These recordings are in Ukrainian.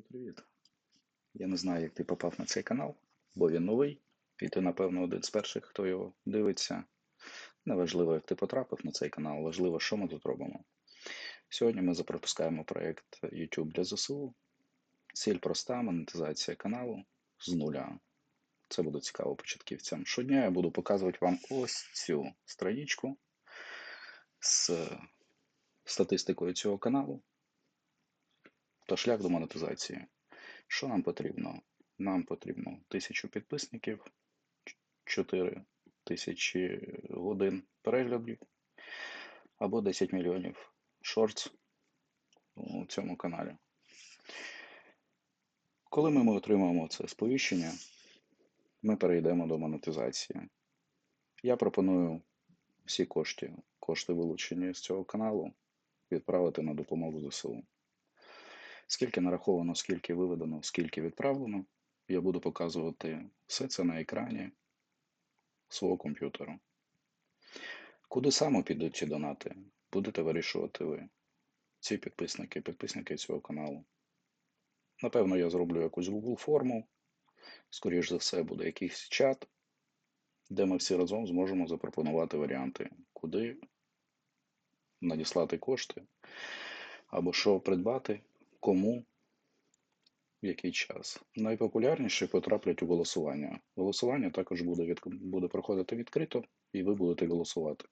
Привіт. Я не знаю, як ти попав на цей канал, бо він новий, і ти, напевно, один з перших, хто його дивиться. Неважливо, як ти потрапив на цей канал, важливо, що ми тут робимо. Сьогодні ми запропускаємо проєкт YouTube для ЗСУ. Ціль проста монетизація каналу з нуля. Це буде цікаво початківцям. Щодня я буду показувати вам ось цю страничку з статистикою цього каналу та шлях до монетизації. Що нам потрібно? Нам потрібно 1000 підписників, 4 тисячі годин переглядів або 10 мільйонів шортс у цьому каналі. Коли ми отримаємо це сповіщення, ми перейдемо до монетизації. Я пропоную всі кошти, кошти вилучені з цього каналу, відправити на допомогу ЗСУ. Скільки нараховано, скільки виведено, скільки відправлено, я буду показувати все це на екрані свого комп'ютера. Куди саме підуть ці донати, будете вирішувати ви. Ці підписники, підписники цього каналу. Напевно, я зроблю якусь Google форму. Скоріш за все, буде якийсь чат, де ми всі разом зможемо запропонувати варіанти, куди надіслати кошти, або що придбати, кому, в який час. Найпопулярніші потраплять у голосування. Голосування також буде, від... буде проходити відкрито, і ви будете голосувати.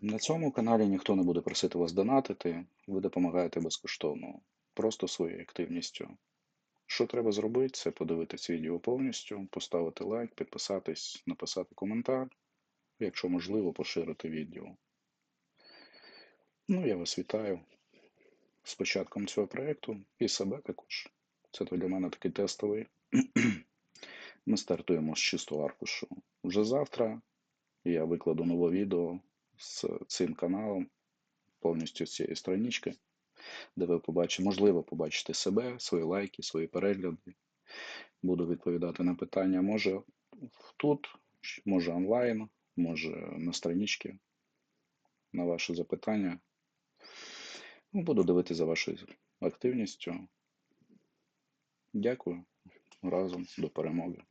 На цьому каналі ніхто не буде просити вас донатити, ви допомагаєте безкоштовно, просто своєю активністю. Що треба зробити, це подивитись відео повністю, поставити лайк, підписатись, написати коментар, якщо можливо, поширити відео. Ну, я вас вітаю з початком цього проєкту і себе також. Це для мене такий тестовий. Ми стартуємо з чистого аркушу. Вже завтра я викладу нове відео з цим каналом, повністю з цієї странички, де ви побачите, можливо, побачите себе, свої лайки, свої перегляди. Буду відповідати на питання. Може тут, може онлайн, може на страничці на ваші запитання. Буду дивитися за вашою активністю. Дякую. Разом до перемоги.